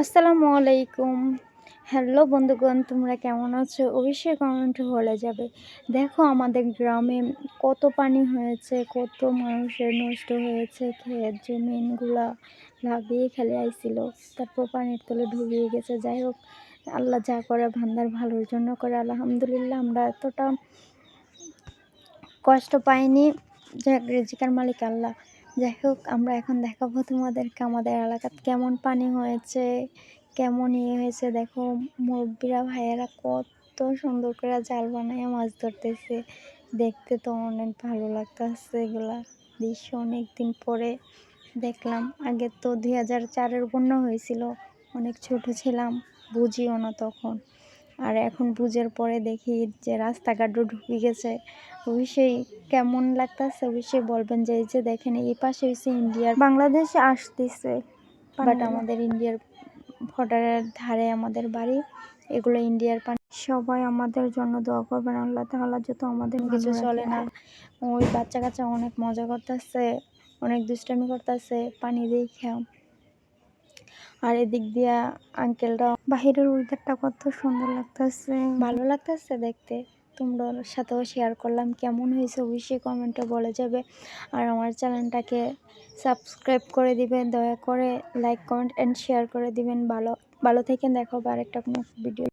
আসসালামু আলাইকুম। হ্যালো বন্ধুগণ, তোমরা কেমন আছো? অবশ্যই কমেন্টে বলে যাবে। দেখো আমাদের গ্রামে কত পানি হয়েছে, কত মানুষের নষ্ট হয়েছে ক্ষেত জমিনগুলা লাগিয়ে খেলে আইছিল। তারপর পানির তলে ডুবিয়ে গেছে। যাই হোক, আল্লাহ যা করে ভান্দার ভালোর জন্য করে। আলহামদুলিল্লাহ, আমরা এতটা কষ্ট পাইনি। যে রেজিকার মালিক আল্লাহ। যাই হোক, আমরা এখন দেখাবো তোমাদেরকে আমাদের এলাকাত কেমন পানি হয়েছে, কেমন ইয়ে হয়েছে। দেখো, মুরব্বীরা, ভাইয়েরা কত সুন্দর করে জাল বানায় মাছ ধরতেছে। দেখতে তো অনেক ভালো লাগতেছে এগুলা। দৃশ্য অনেক দিন পরে দেখলাম। আগে তো দুই হাজার চারের বন্যা হয়েছিল, অনেক ছোট ছিলাম, বুঝিও না তখন। আর এখন বুঝের পরে দেখি যে রাস্তাঘাটও ঢুকে গেছে। অবশ্যই কেমন লাগতেছে? অবশ্যই বলবেন যে এই যে দেখেন এই পাশে হচ্ছে ইন্ডিয়ার বাংলাদেশে আসতেছে বাট আমাদের ইন্ডিয়ার বর্ডারের ধারে আমাদের বাড়ি এগুলো ইন্ডিয়ার পানি। সবাই আমাদের জন্য দোয়া করবেন আল্লাহ তাআলা যত আমাদের কিছু চলে না। ওই বাচ্চা কাচ্চা অনেক মজা করতেছে অনেক দুষ্টামি করতেছে পানি দিয়ে দেখে আর এদিক দিয়া আঙ্কেলরা বাহিরের ওয়েদারটা কত সুন্দর লাগতেছে। ভালো লাগতেছে দেখতে। তোমরার সাথেও শেয়ার করলাম কেমন হয়েছে, অবশ্যই কমেন্টে বলে যাবে। আর আমার চ্যানেলটাকে সাবস্ক্রাইব করে দিবেন, দয়া করে লাইক কমেন্ট অ্যান্ড শেয়ার করে দিবেন। ভালো ভালো থেকে দেখো আরেকটা কোনো ভিডিও